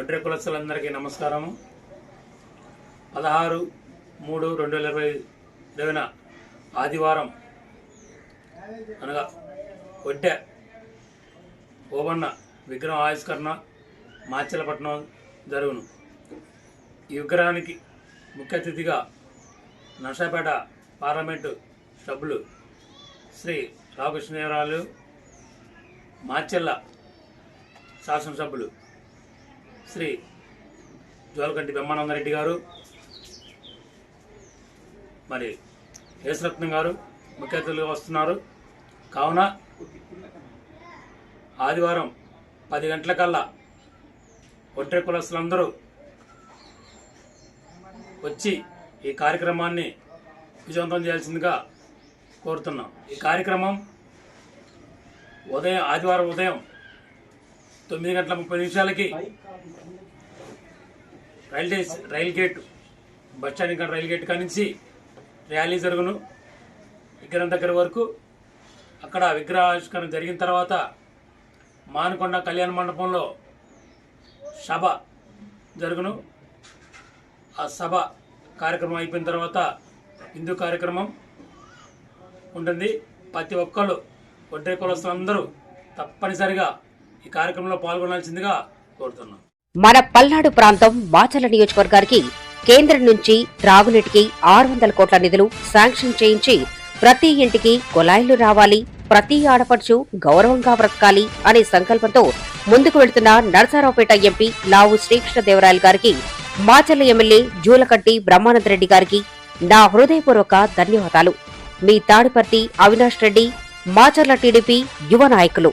వడ్రే కులస్తులందరికీ నమస్కారము. పదహారు మూడు రెండు వేల ఇరవై ఇరవైన ఆదివారం అనగా ఒడ్డె ఓబన్న విగ్రహం ఆవిష్కరణ మాచలపట్నం జరుగును. ఈ విగ్రహానికి ముఖ్య అతిథిగా నర్సాపేట పార్లమెంటు సభ్యులు శ్రీ రామకృష్ణదేవరాయలు మాచెల్ల శాసనసభ్యులు శ్రీ జోలకంటి బ్రహ్మానందరెడ్డి గారు మరి యేసరత్నం గారు ముఖ్య అతిథులుగా వస్తున్నారు. కావున ఆదివారం పది గంటలకల్లా ఒంటరి కులస్తులందరూ వచ్చి ఈ కార్యక్రమాన్ని విజయవంతం చేయాల్సిందిగా కోరుతున్నాం. ఈ కార్యక్రమం ఉదయం ఆదివారం ఉదయం తొమ్మిది గంటల ముప్పై నిమిషాలకి railway rail gate bus stand ఇంకా రైల్ గేట్ కానించి ర్యాలీ జరుగును. విగ్రహం దగ్గర వరకు అక్కడ విగ్రహావిష్కరణ జరిగిన తర్వాత మానకొండ కళ్యాణ మండపంలో సభ జరుగును. ఆ సభ కార్యక్రమం అయిపోయిన తర్వాత హిందూ కార్యక్రమం ఉంటుంది. ప్రతి ఒక్కళ్ళు ఒడ్డే కులస్తులందరూ తప్పనిసరిగా ఈ కార్యక్రమంలో పాల్గొనాల్సిందిగా కోరుతున్నాం మన పల్నాడు ప్రాంతం మాచల నియోజకవర్గానికి కేంద్రం నుంచి త్రాగునీటికి ఆరు వందల కోట్ల నిధులు శాంక్షన్ చేయించి ప్రతి ఇంటికి కుళాయిలు రావాలి ప్రతి ఆడపడుచు గౌరవంగా బ్రతకాలి అనే సంకల్పంతో ముందుకు వెళుతున్న నరసారావుపేట ఎంపీ లావు శ్రీకృష్ణదేవరాయలు గారికి మాచల్ల ఎమ్మెల్యే జూలకట్టి బ్రహ్మానందరెడ్డి గారికి నా హృదయపూర్వక ధన్యవాదాలు. మీ తాడిపర్తి అవినాష్ రెడ్డి మాచర్ల టీడీపీ యువ నాయకులు.